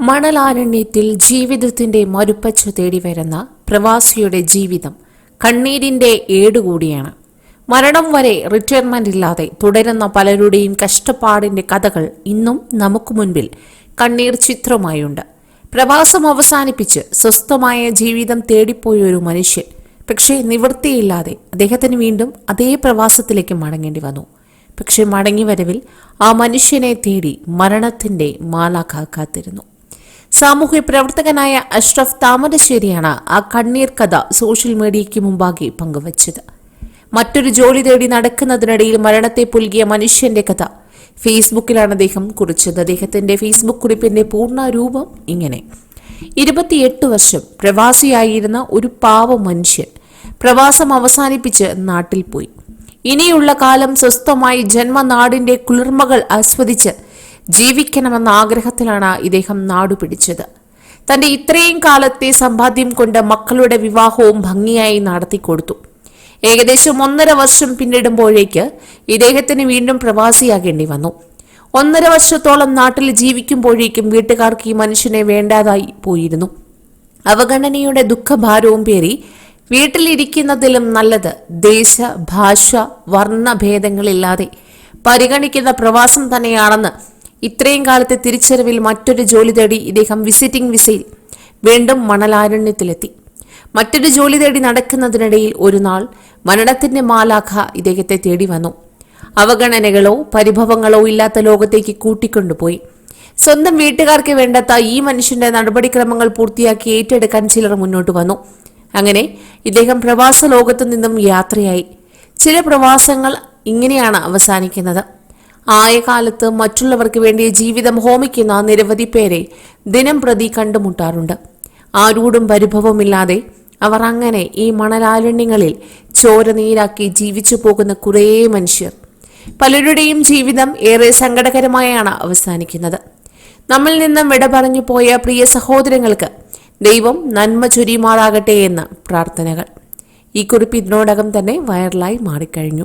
മണലാരണ്യത്തിൽ ജീവിതത്തിന്റെ മരുപ്പച്ച തേടി വരുന്ന പ്രവാസിയുടെ ജീവിതം കണ്ണീരിന്റെ ഏടുകൂടിയാണ് മരണം വരെ റിട്ടയർമെന്റ് ഇല്ലാതെ തുടരുന്ന പലരുടെയും കഷ്ടപ്പാടിന്റെ കഥകൾ ഇന്നും നമുക്ക് മുൻപിൽ കണ്ണീർ ചിത്രമായുണ്ട്. പ്രവാസം അവസാനിപ്പിച്ച് സ്വസ്ഥമായ ജീവിതം തേടിപ്പോയ ഒരു മനുഷ്യൻ പക്ഷേ നിവൃത്തിയില്ലാതെ അദ്ദേഹത്തിന് വീണ്ടും അതേ പ്രവാസത്തിലേക്ക് മടങ്ങേണ്ടി വന്നു. പക്ഷെ മടങ്ങിവരവിൽ ആ മനുഷ്യനെ തേടി മരണത്തിന്റെ മാലാഖ കാത്തിരുന്നു. സാമൂഹ്യ പ്രവർത്തകനായ അഷ്റഫ് താമരശ്ശേരിയാണ് ആ കണ്ണീർ കഥ സോഷ്യൽ മീഡിയയ്ക്ക് മുമ്പാകെ പങ്കുവച്ചത്. മറ്റൊരു ജോലി തേടി നടക്കുന്നതിനിടയിൽ മരണത്തെ പുൽകിയ മനുഷ്യന്റെ കഥ. ഫേസ്ബുക്കിലാണ് അദ്ദേഹം കുറിച്ചത്. അദ്ദേഹത്തിന്റെ ഫേസ്ബുക്ക് കുറിപ്പിന്റെ പൂർണ രൂപം ഇങ്ങനെ. ഇരുപത്തിയെട്ട് വർഷം പ്രവാസിയായിരുന്ന ഒരു പാവ മനുഷ്യൻ പ്രവാസം അവസാനിപ്പിച്ച് നാട്ടിൽ പോയി. ഇനിയുള്ള കാലം സ്വസ്ഥമായി ജന്മനാടിന്റെ കുളിർമകൾ ആസ്വദിച്ച് ജീവിക്കണമെന്ന ആഗ്രഹത്തിലാണ് ഇദ്ദേഹം നാടുപിടിച്ചത് തന്റെ ഇത്രയും കാലത്തെ സമ്പാദ്യം കൊണ്ട് മക്കളുടെ വിവാഹവും ഭംഗിയായി നടത്തിക്കൊടുത്തു ഏകദേശം ഒന്നര വർഷം പിന്നിടുമ്പോഴേക്ക് ഇദ്ദേഹത്തിന് വീണ്ടും പ്രവാസിയാകേണ്ടി വന്നു. ഒന്നര വർഷത്തോളം നാട്ടിൽ ജീവിക്കുമ്പോഴേക്കും വീട്ടുകാർക്ക് ഈ മനുഷ്യനെ വേണ്ടാതായി പോയിരുന്നു. അവഗണനയുടെ ദുഃഖഭാരവും പേറി വീട്ടിലിരിക്കുന്നതിലും നല്ലത് ദേശ ഭാഷ വർണഭേദങ്ങളില്ലാതെ പരിഗണിക്കുന്ന പ്രവാസം തന്നെയാണെന്ന് ഇത്രയും കാലത്തെ തിരിച്ചറിവിൽ മറ്റൊരു ജോലി തേടി ഇദ്ദേഹം വിസിറ്റിംഗ് വിസയിൽ വീണ്ടും മണലാരണ്യത്തിലെത്തി. മറ്റൊരു ജോലി തേടി നടക്കുന്നതിനിടയിൽ ഒരു നാൾ മരണത്തിന്റെ മാലാഖ ഇദ്ദേഹത്തെ തേടി വന്നു. അവഗണനകളോ പരിഭവങ്ങളോ ഇല്ലാത്ത ലോകത്തേക്ക് കൂട്ടിക്കൊണ്ടുപോയി. സ്വന്തം വീട്ടുകാർക്ക് വേണ്ടാത്ത ഈ മനുഷ്യന്റെ നടപടിക്രമങ്ങൾ പൂർത്തിയാക്കി ഏറ്റെടുക്കാൻ ചിലർ മുന്നോട്ട് വന്നു. അങ്ങനെ ഇദ്ദേഹം പ്രവാസ ലോകത്തു നിന്നും യാത്രയായി. ചില പ്രവാസങ്ങൾ ഇങ്ങനെയാണ് അവസാനിക്കുന്നത്. ആയ കാലത്ത് മറ്റുള്ളവർക്ക് വേണ്ടി ജീവിതം ഹോമിക്കുന്ന നിരവധി പേരെ ദിനം പ്രതി കണ്ടുമുട്ടാറുണ്ട്. ആരോടും പരിഭവമില്ലാതെ അവർ അങ്ങനെ ഈ മണലാരണ്യങ്ങളിൽ ചോര നീരാക്കി ജീവിച്ചു പോകുന്ന കുറേ മനുഷ്യർ. പലരുടെയും ജീവിതം ഏറെ സങ്കടകരമായാണ് അവസാനിക്കുന്നത്. നമ്മിൽ നിന്നും വിട പറഞ്ഞു പോയ പ്രിയ സഹോദരങ്ങൾക്ക് ദൈവം നന്മ ചൊരിയുമാറാകട്ടെ എന്ന് പ്രാർത്ഥനകൾ. ഈ കുറിപ്പ് ഇതിനോടകം തന്നെ വൈറലായി മാറിക്കഴിഞ്ഞു.